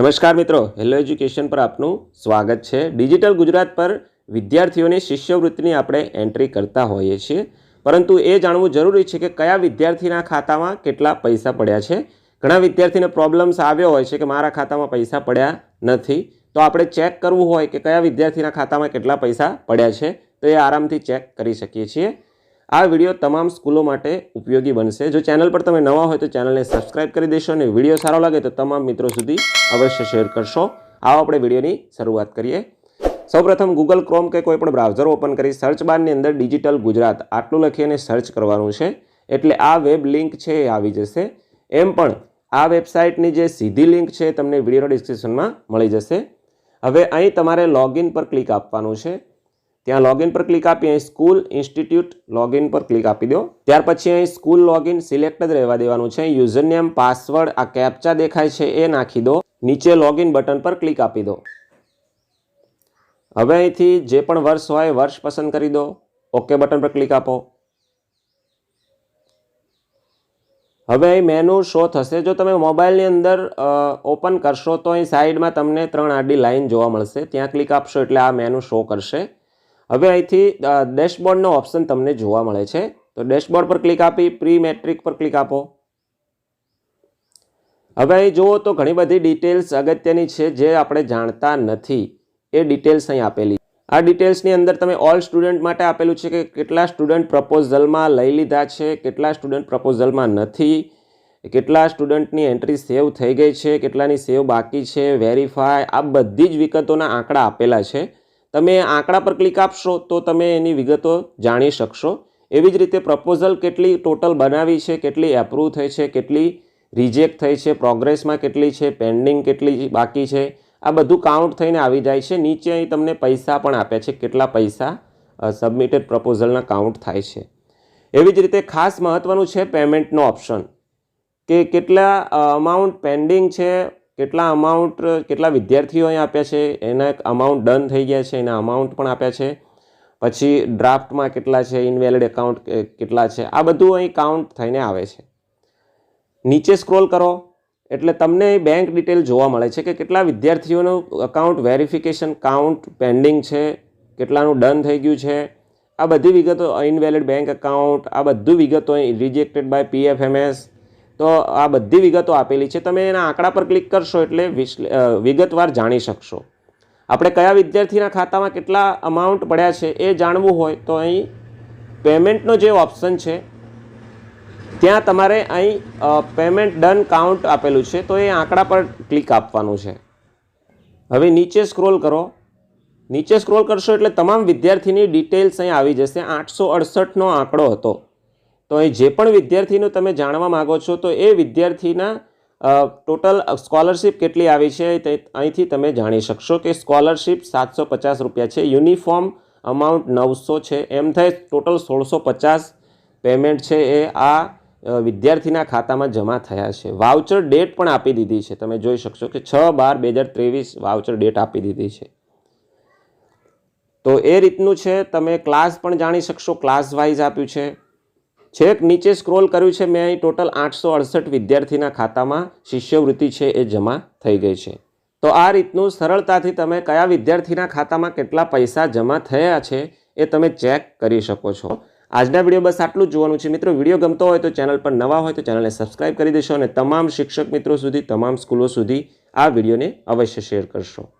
નમસ્કાર મિત્રો hello education પર આપનું સ્વાગત છે. ડિજિટલ ગુજરાત પર વિદ્યાર્થીઓની શિષ્યવૃત્તિની આપણે એન્ટ્રી કરતા હોઈએ છીએ. પરંતુ એ જાણવું જરૂરી છે કે કયા વિદ્યાર્થીના ખાતામાં કેટલા પૈસા પડ્યા છે? ઘણા વિદ્યાર્થીને પ્રોબ્લેમ્સ આવ્યો હોય છે કે મારા ખાતામાં પૈસા પડ્યા નથી. તો આપણે ચેક કરવું હોય કે કયા વિદ્યાર્થીના ખાતામાં કેટલા પૈસા પડ્યા છે? તો એ આરામથી ચેક કરી શકીએ છીએ. આ વીડિયો તમામ સ્કૂલો માટે ઉપયોગી બનશે. જો ચેનલ પર તમે નવા હોય તો ચેનલને સબસ્ક્રાઇબ કરી દેશો અને વીડિયો સારો લાગે તો તમામ મિત્રો સુધી અવશ્ય શેર કરશો. આવો આપણે વિડીયોની શરૂઆત કરીએ. સૌપ્રથમ ગૂગલ ક્રોમ કે કોઈ પણ બ્રાઉઝર ઓપન કરી સર્ચ બારની અંદર ડિજિટલ ગુજરાત આટલું લખીને સર્ચ કરવાનું છે. એટલે આ વેબ લિંક છે એ આવી જશે. એમ પણ આ વેબસાઇટની જે સીધી લિંક છે તમને વિડીયોના ડિસ્ક્રિપ્શનમાં મળી જશે. હવે અહીં તમારે લોગિન પર ક્લિક આપવાનું છે. ત્યાં લોગિન પર ક્લિક આપી, અહીં સ્કૂલ ઇન્સ્ટિટ્યૂટ લોગિન પર ક્લિક આપી દો. ત્યાર પછી અહીં સ્કૂલ લોગિન સિલેક્ટ જ રહેવા દેવાનું છે. યુઝર નેમ પાસવર્ડ આ કેપ્ચા દેખાય છે એ નાખી દો. નીચે લોગિન બટન પર ક્લિક આપી દો. હવે અહીંથી જે પણ વર્ષ હોય, વર્ષ પસંદ કરી દો. ઓકે બટન પર ક્લિક આપો. હવે અહીં મેનુ શો થશે. જો તમે મોબાઈલની અંદર ઓપન કરશો તો અહીં સાઈડમાં તમને ત્રણ આડી લાઈન જોવા મળશે. ત્યાં ક્લિક આપશો એટલે આ મેનુ શો કરશે. હવે અહીંથી ડેશબોર્ડનો ઓપ્શન તમને જોવા મળે છે. તો ડેશબોર્ડ પર ક્લિક આપી, પ્રી મેટ્રિક પર ક્લિક આપો. હવે અહીં જુઓ તો ઘણી બધી ડિટેલ્સ અગત્યની છે જે આપણે જાણતા નથી. એ ડિટેલ્સ અહીં આપેલી આ ડિટેલ્સની અંદર તમે ઓલ સ્ટુડન્ટ માટે આપેલું છે કે કેટલા સ્ટુડન્ટ પ્રપોઝલમાં લઈ લીધા છે, કેટલા સ્ટુડન્ટ પ્રપોઝલમાં નથી, કેટલા સ્ટુડન્ટની એન્ટ્રી સેવ થઈ ગઈ છે, કેટલાની સેવ બાકી છે, વેરીફાય, આ બધી જ વિગતોના આંકડા આપેલા છે. તમે આંકડા પર ક્લિક આપશો તો તમે એની વિગતો જાણી શકશો. એવી જ રીતે પ્રપોઝલ કેટલી ટોટલ બનાવી છે, કેટલી એપ્રૂવ થઈ છે, કેટલી રિજેક્ટ થઈ છે પ્રોગ્રેસમાં કેટલી છે પેન્ડિંગ કેટલી બાકી છે. આ બધું કાઉન્ટ થઈને આવી જાય છે. નીચે અહીં તમને પૈસા પણ આપ્યા છે, કેટલા પૈસા સબમિટેડ પ્રપોઝલના કાઉન્ટ થાય છે. એવી જ રીતે ખાસ મહત્ત્વનું છે પેમેન્ટનો ઓપ્શન કે કેટલા અમાઉન્ટ પેન્ડિંગ છે કેટલા અમાઉન્ટ કેટલા વિદ્યાર્થીઓ અહીં આપ્યા છે, એના અમાઉન્ટ ડન થઈ ગયા છે, એના અમાઉન્ટ પણ આપ્યા છે. પછી ડ્રાફ્ટમાં કેટલા છે ઇનવેલિડ એકાઉન્ટ કેટલા છે, આ બધું અહીં કાઉન્ટ થઈને આવે છે. નીચે સ્ક્રોલ કરો, એટલે તમને બેંક ડિટેલ જોવા મળે છે કે કેટલા વિદ્યાર્થીઓનું અકાઉન્ટ વેરિફિકેશન કાઉન્ટ પેન્ડિંગ છે, કેટલાનું ડન થઈ ગયું છે. આ બધી વિગતો ઇનવેલિડ બેંક એકાઉન્ટ આ બધું વિગતો રિજેક્ટેડ બાય પીએફએમએસ તો આ બધી વિગતો આપેલી છે. તમે એના આંકડા પર ક્લિક કરશો એટલે વિગતવાર જાણી શકશો. આપણે કયા વિદ્યાર્થીના ખાતામાં કેટલા અમાઉન્ટ પડ્યા છે એ જાણવું હોય તો અહીં પેમેન્ટનો જે ઓપ્શન છે, ત્યાં તમારે અહીં પેમેન્ટ ડન કાઉન્ટ આપેલું છે. તો એ આંકડા પર ક્લિક આપવાનું છે. હવે નીચે સ્ક્રોલ કરો. નીચે સ્ક્રોલ કરશો એટલે તમામ વિદ્યાર્થીની ડિટેલ્સ અહીં આવી જશે. આઠસો અડસઠનો આંકડો હતો. તો અહીં જે પણ વિદ્યાર્થીનું તમે જાણવા માગો છો, તો એ વિદ્યાર્થીના ટોટલ સ્કોલરશિપ કેટલી આવી છે તે અહીંથી તમે જાણી શકશો કે સ્કોલરશિપ સાતસો પચાસ રૂપિયા છે, યુનિફોર્મ અમાઉન્ટ નવસો છે, એમ થાય ટોટલ સોળસો પચાસ પેમેન્ટ છે એ આ વિદ્યાર્થીના ખાતામાં જમા થયા છે. વાઉચર ડેટ પણ આપી દીધી છે, તમે જોઈ શકશો કે છ બાર બે હજાર ત્રેવીસ વાઉચર ડેટ આપી દીધી છે. તો એ રીતનું છે, તમે ક્લાસ પણ જાણી શકશો, ક્લાસ વાઇઝ આપ્યું છે. છેક નીચે સ્ક્રોલ કર્યું છે, મેં અહીં ટોટલ આઠસો અડસઠ વિદ્યાર્થીના ખાતામાં શિષ્યવૃત્તિ છે એ જમા થઈ ગઈ છે. તો આ રીતનું સરળતાથી તમે કયા વિદ્યાર્થીના ખાતામાં કેટલા પૈસા જમા થયા છે એ તમે ચેક કરી શકો છો. આજના વીડિયો બસ આટલું જ જોવાનું છે. મિત્રો, વીડિયો ગમતો હોય તો ચેનલ પર નવા હોય તો ચેનલને સબસ્ક્રાઇબ કરી દેશો અને તમામ શિક્ષક મિત્રો સુધી, તમામ સ્કૂલો સુધી આ વિડીયોને અવશ્ય શેર કરશો.